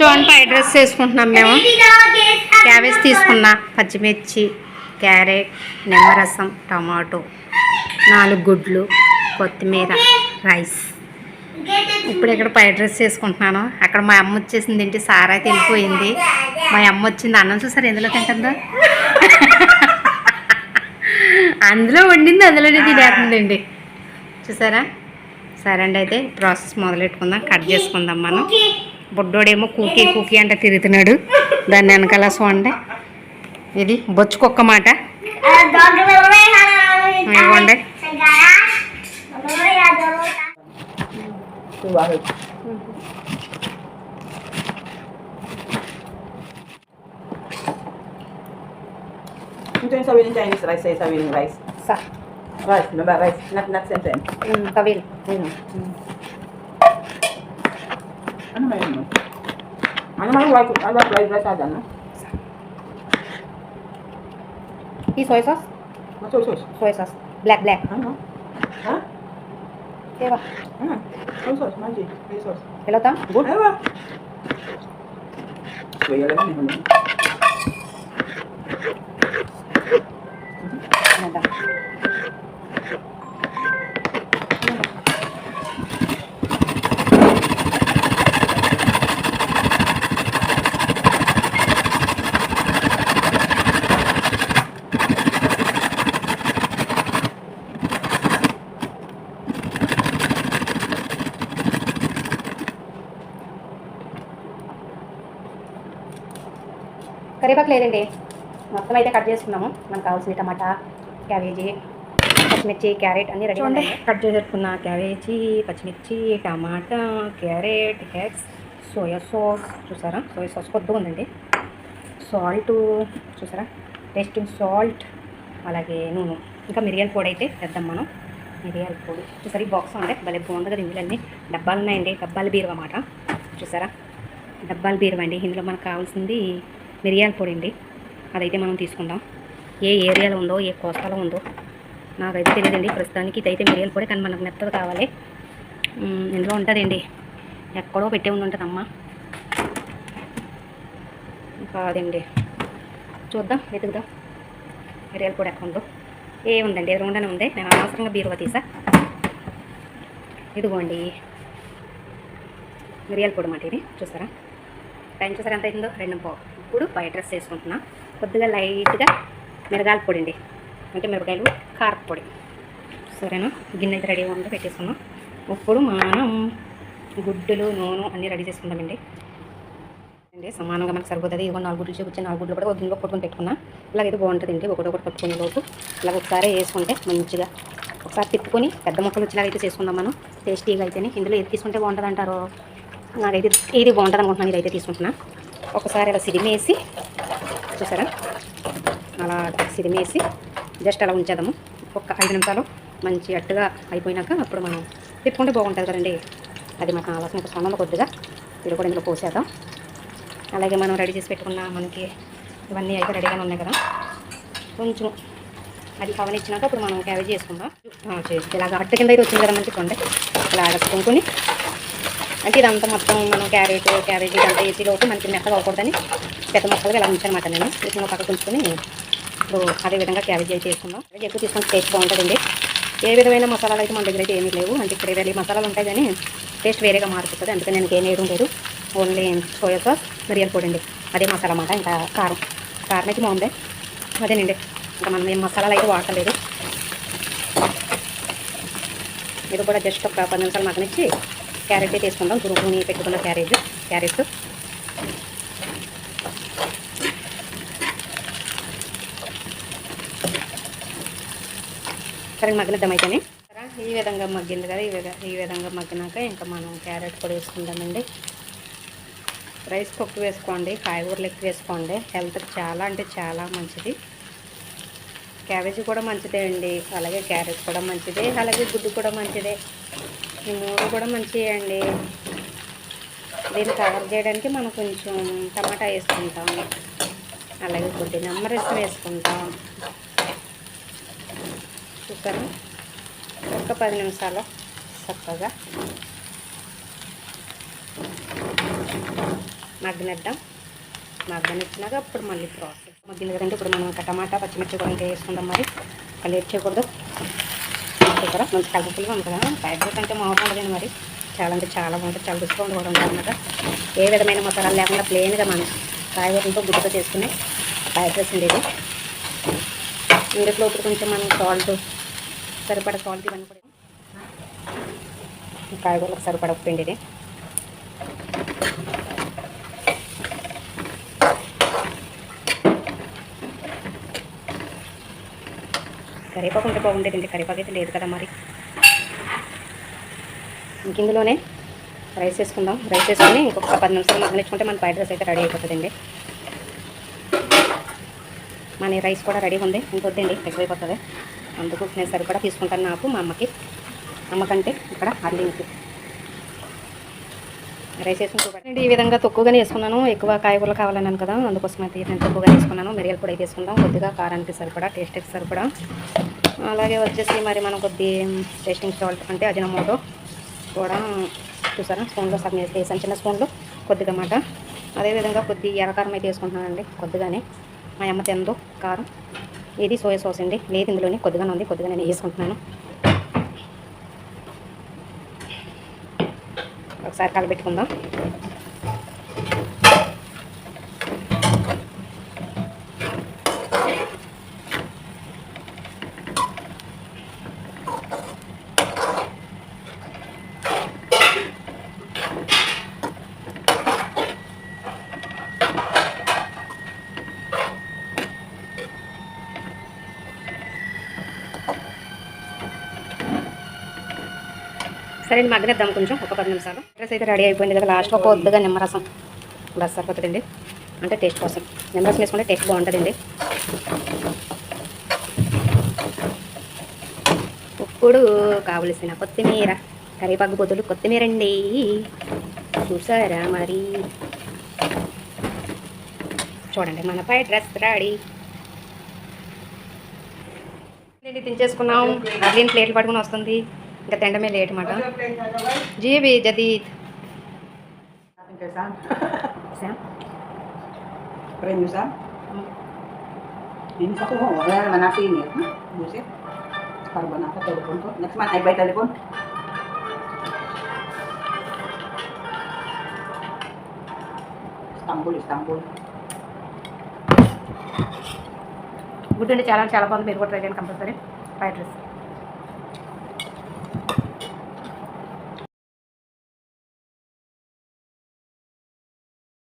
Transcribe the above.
చూడండి fried rice చేసుకుంటున్నాం మేము. క్యాబేజ్ తీసుకున్నా పచ్చిమిర్చి క్యారెట్ నిమ్మరసం టమాటో నాలుగు గుడ్లు కొత్తిమీర రైస్. ఇప్పుడు ఇక్కడ ఫ్రైడ్ రైస్ చేసుకుంటున్నాను. అక్కడ మా అమ్మ వచ్చేసింది ఏంటి? సారా వెళ్ళిపోయింది మా అమ్మ వచ్చింది. అన్నం చూసారు ఎందులో తింటుందో? అందులో వండింది అందులోనే తినేస్తుందండి. చూసారా? సరే అండి అయితే ప్రాసెస్ మొదలెట్టుకుందాం. కట్ చేసుకుందాం మనం. బుడ్డోడేమో కూకీ కూకీ అంటే తిరుగుతున్నాడు. దాన్ని వెనకాల చూడండి ఇది బొచ్చుకొక్క మాట. Rice rice. Rice rice. Rice Ano ba yun? Ano ba yung white, ano, fried rice ada, no? Yung soy sauce? Ano soy sauce? Soy sauce. Black, black. Ano? Ha? Ewa. Ano? Soy sauce, manji. Soy sauce. Hello, Tang? Good. Ewa. Soy alam yun. కరివేపాకు లేదండి. మొత్తం అయితే cut చేసుకున్నాము. మనకు కావాల్సిన tomato cabbage పచ్చిమిర్చి carrot అన్నీ ready cut చేసేసుకున్న క్యాబేజీ పచ్చిమిర్చి tomato carrot eggs soya sauce చూసారా? సోయా సాస్ కొద్దిగా ఉందండి. సాల్ట్ చూసారా? టేస్టింగ్ సాల్ట్ అలాగే నూనె. ఇంకా మిరియాల పొడి అయితే తెద్దాం మనం. మిరియాల పొడి. చూసారా? ఈ బాక్స్ ఉండే భలే బాగుంది కదా ఇందులో డబ్బాలు ఉన్నాయండి డబ్బాల బీరువా అన్నమాట చూసారా? డబ్బాల బీరువా అండి ఇందులో మనకు కావాల్సింది మిరియాల పొడి అండి. అదైతే మనం తీసుకుందాం. ఏ ఏరియాలో ఉందో ఏ కోస్తాలో ఉందో నాకైతే తెలియదండి ప్రస్తుతానికి ఇదైతే మిరియాల పొడి కానీ మనకు మెత్తగా కావాలి. ఇందులో ఉంటుందండి. ఎక్కడో పెట్టే ఉండి ఉంటుంది అమ్మ కాదండి. చూద్దాం వెతుకుదాం. మిరియాల పొడి ఎక్కడ ఉందో. ఏ ఉందండి? ఎదురుగుండానే ఉంది. నేను అనవసరంగా బీరువా తీసా. ఇదిగోండి. మిరియాల పొడి మాట ఇది. చూసారా? టైం చూసారు ఎంత అయిందో రెండు పావు ఇప్పుడు వైట్ రైస్ వేసుకుంటున్నా. కొద్దిగా లైట్గా మిరగాయల పొడి అండి. అంటే మిరపకాయలు కారపు పొడి. సరేనా? గిన్నె అయితే రెడీగా ఉందో పెట్టేసుకున్నాం ఇప్పుడు మనం గుడ్డులు నూనె అన్నీ రెడీ చేసుకుందామండి. అండి సమానంగా మనకు సరిపోతుంది. ఇవ్వ నాలుగు గుడ్లు చూపించి. నాలుగు గుడ్లు కూడా ఒక గిన్నెలో కొట్టుకుని పెట్టుకున్నా. ఇలాగైతే ఇది బాగుంటుందండి ఒకటి ఒకటి పట్టుకునే లోపు. ఇలాగ ఒకసారి వేసుకుంటే మంచిగా. ఒకసారి తిప్పుకొని పెద్ద మొక్కలు వచ్చేలాగైతే అయితే చేసుకుందాం మనం. టేస్టీగా అయితేనే. ఇందులో ఏది తీసుకుంటే బాగుంటుంది అంటారు నాకైతే ఇది బాగుంటుంది అనుకుంటున్నాను ఇదైతే తీసుకుంటున్నా. ఒకసారి అలా సిరిమేసి చూసారా? అలా సిరిమేసి జస్ట్ అలా ఉంచేద్దాము. ఒక ఐదు నిమిషాలు మంచి అట్టుగా అయిపోయినాక అప్పుడు మనం తిప్పుకుంటే బాగుంటుంది కదండి. అది మనకు కావాల్సిన ఒక సొన్నం కొద్దిగా. ఇది కూడా ఇందులో పోసేద్దాం. అలాగే మనం రెడీ చేసి పెట్టుకున్న మనకి ఇవన్నీ అయితే రెడీగానే ఉన్నాయి కదా. కొంచెం అది కవనిచ్చినాక ఇప్పుడు మనం క్యారేజ్ చేసుకుందాం. ఇలా ఇలాగ అట్ట కింద అయితే వచ్చింది కదా మనకి కొండ. ఇలా అడుక్కొని అంటే ఇదంతా మొత్తం మనం క్యారెట్ క్యాబేజీ ఇదంతా వేసి లోపు మనకి మెత్తగా అవ్వకూడదని పెద్ద మొక్కలుగా ఇలా ఉంచానమాట నేను. వీటిని పక్కకు ఉంచుకొని ఇప్పుడు అదే విధంగా క్యాబేజీ అయితే వేసుకుందాం. క్యాబేజీ ఎక్కువ తీసుకొని టేస్ట్ బాగుంటుందండి. ఏ విధమైన మసాలాలు అయితే మన దగ్గర అయితే ఏమీ లేవు. అంటే ఇక్కడ వేరే మసాలాలు ఉంటాయి కానీ టేస్ట్ వేరేగా మారుతుంది అందుకని నేను ఏం వేయడం లేదు. ఓన్లీ సోయా సాస్ మిరియాల పొడి అండి. అదే మసాలా అన్నమాట. ఇంకా కారం. కారం అయితే బాగుంది. అదేనండి. ఇంకా మనం ఏం మసాలాలు అయితే వాడలేదు ఇది కూడా జస్ట్ ఒక పది నిమిషాలు మగ్గనిచ్చి క్యారెట్ తీసుకుందాం తురుముని పెట్టుకున్న క్యారెట్ క్యారెట్. సరే మగ్గిద్దాం అయితేనే సరే, ఈ విధంగా మగ్గింది కదా ఈ విధంగా ఈ విధంగా మగ్గినాక ఇంకా మనం క్యారెట్ కూడా వేసుకుందామండి. రైస్ పప్పు వేసుకోండి కాయగూరలు ఎక్కువ వేసుకోండి. హెల్త్కి చాలా అంటే చాలా మంచిది. క్యాబేజీ కూడా మంచిదే అండి. అలాగే క్యారెట్ కూడా మంచిదే. అలాగే గుడ్డు కూడా మంచిదే. ఈ మూడు కూడా మంచిదే అండి దీన్ని కవర్ చేయడానికి మనం కొంచెం టమాటా వేసుకుంటాం. అలాగే కొద్ది నిమ్మరసం వేసుకుంటాం. కుక్కర్ ఒక పది నిమిషాలు చక్కగా మగ్గనిద్దాం. మగ్గనిచ్చినాక అప్పుడు మళ్ళీ ప్రాసెస్. మగ్గింది కదంటే ఇప్పుడు మనం ఇంకా టమాటా పచ్చిమిర్చి కూడా ఇంకా వేసుకుందాం మరి. మళ్ళీ లేట్ చేయకూడదు? చూసారా మంచి కలర్ఫుల్గా ఉంది కదా? ఫ్రైడ్ రైస్ అంటే మామూలు మరి. చాలా అంటే చాలా బాగుంటుంది. చాలా రుచిగా కూడా ఉంటుంది అనమాట ఏ విధమైన మసాలాలు లేకుండా ప్లెయిన్గా మనం కాయగూరలతో గుడ్డతో చేసుకునే ఫ్రైడ్ రైస్ ఉండేది ఇందులో ఇప్పుడు కొంచెం మనం సాల్ట్ సరిపడ సాల్ట్ ఇవన్నీ కూడా కాయగూరలకు సరిపడ ఉప్పు ఇది. కరివేపాకు ఉంటే బాగుండేదండి. కరివేపాకు అయితే లేదు కదా మరి. ఇంక ఇందులోనే రైస్ వేసుకుందాం. రైస్ వేసుకొని ఇంకొక పది నిమిషాలు మగ్గనిచ్చుకుంటే మన ఫ్రైడ్ రైస్ అయితే రెడీ అయిపోతుందండి. మన రైస్ కూడా రెడీ ఉంది. ఇంకొద్దండి ఎక్కువైపోతుంది అందుకు నేను సరిపడా తీసుకుంటాను నాకు మా అమ్మకి. అమ్మకంటే ఇక్కడ అల్లింగ్కి రైస్ వేసుకుంటూ ఈ విధంగా తక్కువగానే వేసుకున్నాను ఎక్కువ కాయగూరలు కావాలన్నాను కదా అందుకోసం అయితే నేను తక్కువగా వేసుకున్నాను మిరియాల పొడి అయితే వేసుకుందాం. కొద్దిగా కారానికి సరిపడా టేస్ట్కి సరిపడా. అలాగే వచ్చేసి మరి మనం కొద్ది టేస్టింగ్ సాల్ట్ అంటే అజినమోటో కూడా చూసారా? స్పూన్లో సగం వేసాను చిన్న స్పూన్లో కొద్దిగా అన్నమాట అదేవిధంగా కొద్ది ఎర్రకారం అయితే వేసుకుంటున్నానండి కొద్దిగానే. మా అమ్మ తిందో కారం. ఇది సోయా సాస్ అండి. లేదు ఇందులోనే కొద్దిగానే ఉంది. కొద్దిగా నేను వేసుకుంటున్నాను. ఒకసారి కలబెట్టుకుందాం. సరే మగ్గనిద్దాం కొంచెం. ఒక పది నిమిషాలు. డ్రెస్ అయితే రెడీ అయిపోయింది కదా లాస్ట్లో కొద్దిగా నిమ్మరసం. బస్ సరిపోతుందండి. అంటే టేస్ట్ కోసం. నిమ్మరసం వేసుకుంటే టేస్ట్ బాగుంటుందండి. ఇప్పుడు కావలసిన కొత్తిమీర. కరివేపాకు పొద్దులు కొత్తిమీర అండి చూసారా మరి? చూడండి మన పై డ్రెస్ రెడీ తినేసుకున్నాం అర్లీని ప్లేట్లు పట్టుకుని వస్తుంది. ఇంకా తిండమే లేట్ మాట జీవి జదీత్ గుడ్ అండి చాలా చాలా బాగుంది. మీరు కూడా ట్రై చేయండి కంపల్సరీ. Five dress